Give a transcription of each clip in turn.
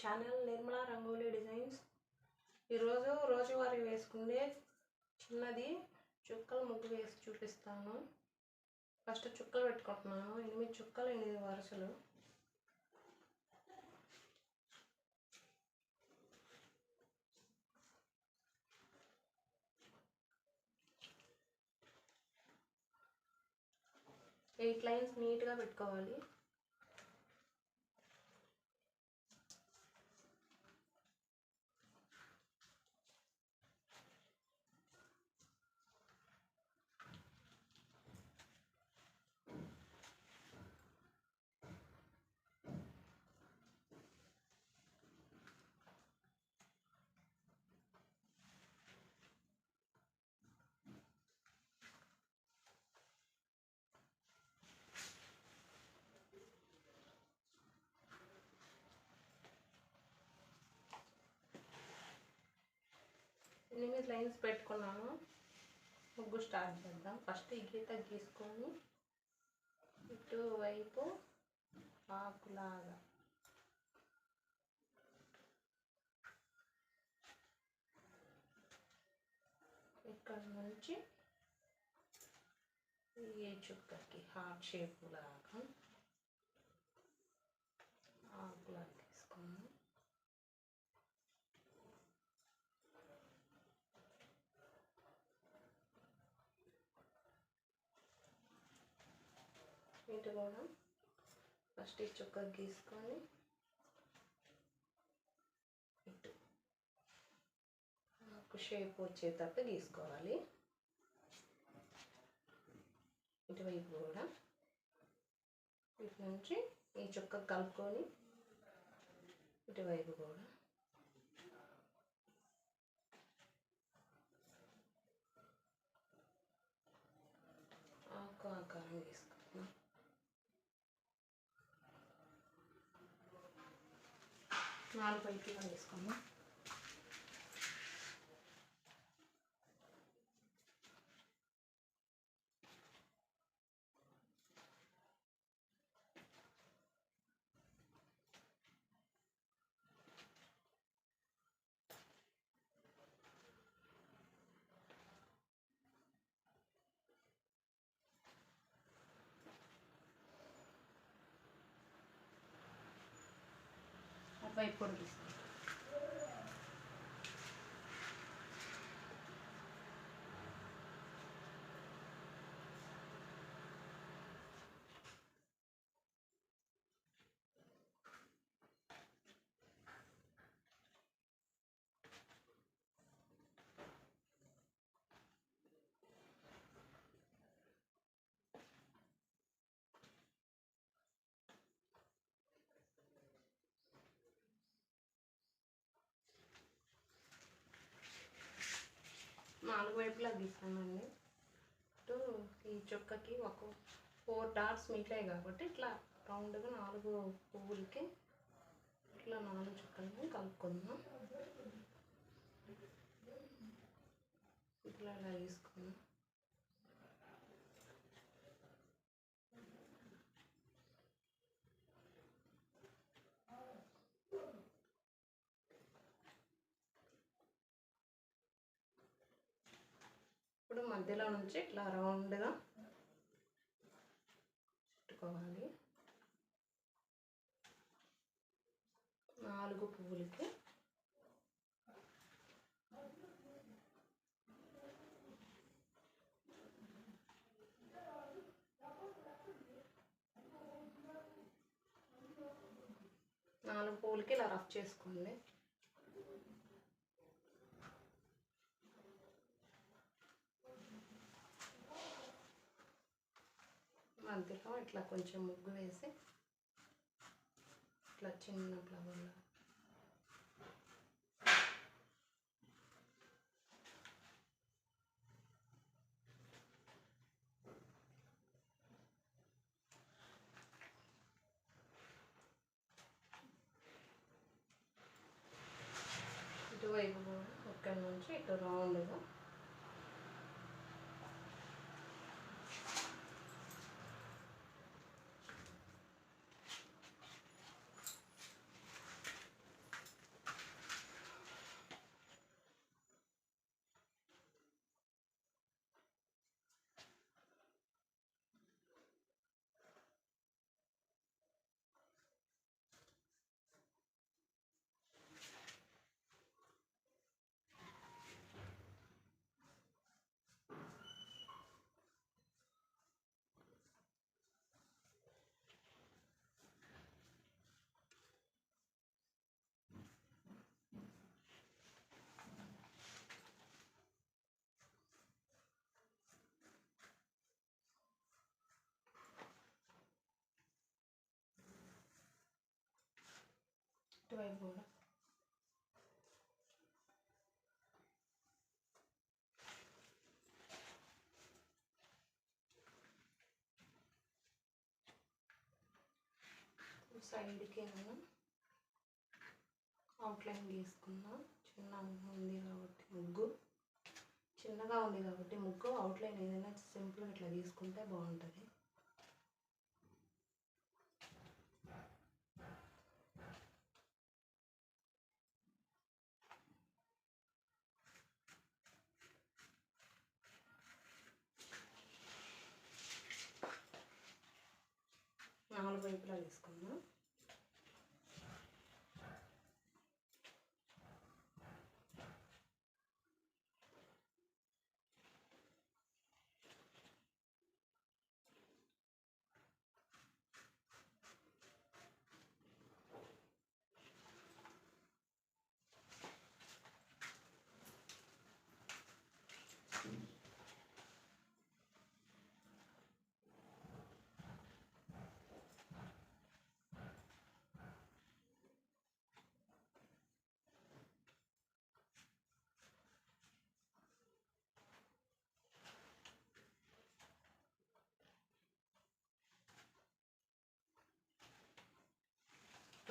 Channel Nirmala rangoli designs. ఈరోజు రోజువారీ వేసుకునే చిన్నది చుక్కలు ముగ్గు వేసి చూపిస్తాను. ఫస్ట్ చుక్కలు పెట్టుకుంటున్నాను. ఎనిమిది చుక్కలు ఎనిమిది వరుసలు. ఎయిట్ లైన్స్ నీట్గా పెట్టుకోవాలి. ఎనిమిది లైన్స్ పెట్టుకున్నాను. ముగ్గు స్టార్ట్ చేద్దాం. ఫస్ట్ ఈ గీత గీసుకొని ఇటువైపు ఆకులాగా. ఇక్కడ నుంచి ఈ చుక్కకి హార్ట్ షేప్ లాగా ఆకులాగా తీసుకున్నాం ఇటు కూడా ఫస్ట్ ఈ చుక్క గీసుకొని ఇటు నాకు షేప్ వచ్చేటట్టు గీసుకోవాలి. ఇటువైపు కూడా ఇటు నుంచి ఈ చుక్క కలుపుకొని ఇటువైపు కూడా ఆకు ఆకారం గీసుకుంటున్నాం నాలుగు వైపులా వేసుకుందాం. అటువైపు కూడా తీసుకుందాం నాలుగు ఇటు ఈ చుక్కకి ఒక ఫోర్ డాట్స్ మిగిలాయి కాబట్టి ఇట్లా రౌండ్గా నాలుగు పువ్వులకి ఇట్లా నాలుగు చుక్కలని కలుపుకుందాం. ఇట్లా ఇలా తీసుకుందాం ఇప్పుడు మధ్యలో నుంచి ఇట్లా రౌండ్గా చుట్టుకోవాలి. నాలుగు పువ్వులకి. నాలుగు పువ్వులకి ఇలా రఫ్ చేసుకోండి. మధ్యలో ఇట్లా కొంచెం ముగ్గు వేసి ఇట్లా చిన్న ఫ్లవర్లో ఇటువైపు కూడా ఇక్కడ నుంచి ఇటు రౌండ్గా సైడ్కి నేను అవుట్లైన్ గీసుకున్నా. చిన్న ఉంది కాబట్టి ముగ్గు. చిన్నగా ఉంది కాబట్టి ముగ్గు. అవుట్లైన్ ఏదైనా సింపుల్గా ఇట్లా తీసుకుంటే బాగుంటుంది. నాలుగు వైపులా తీసుకున్నాం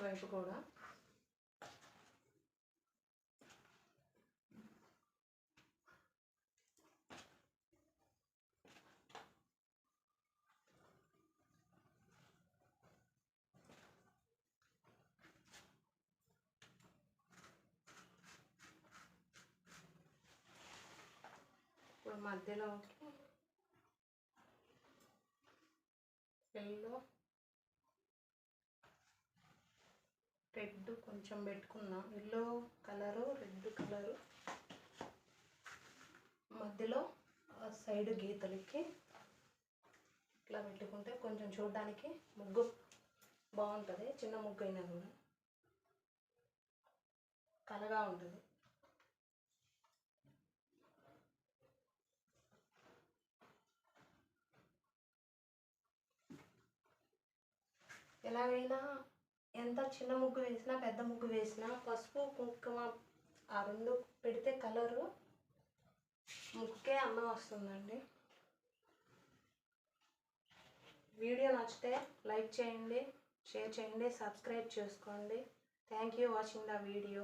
వైపు కూడా. ఇప్పుడు మధ్యలోకి ఎల్లో రెడ్ కొంచెం పెట్టుకున్నా. Yellow colour red colour. మధ్యలో ఆ సైడ్ గీతలకి ఇట్లా పెట్టుకుంటే కొంచెం చూడడానికి ముగ్గు బాగుంటుంది. చిన్న ముగ్గు అయినా కూడా. కలగా ఉంటుంది. ఎలాగైనా ఎంత చిన్న ముగ్గు వేసినా పెద్ద ముగ్గు వేసినా పసుపు కుంకుమ ఆ రెండు పెడితే కలరు ముగ్గుకే అన్నం వస్తుందండి. వీడియో నచ్చితే లైక్ చేయండి షేర్ చేయండి సబ్స్క్రైబ్ చేసుకోండి. Thank you watching the video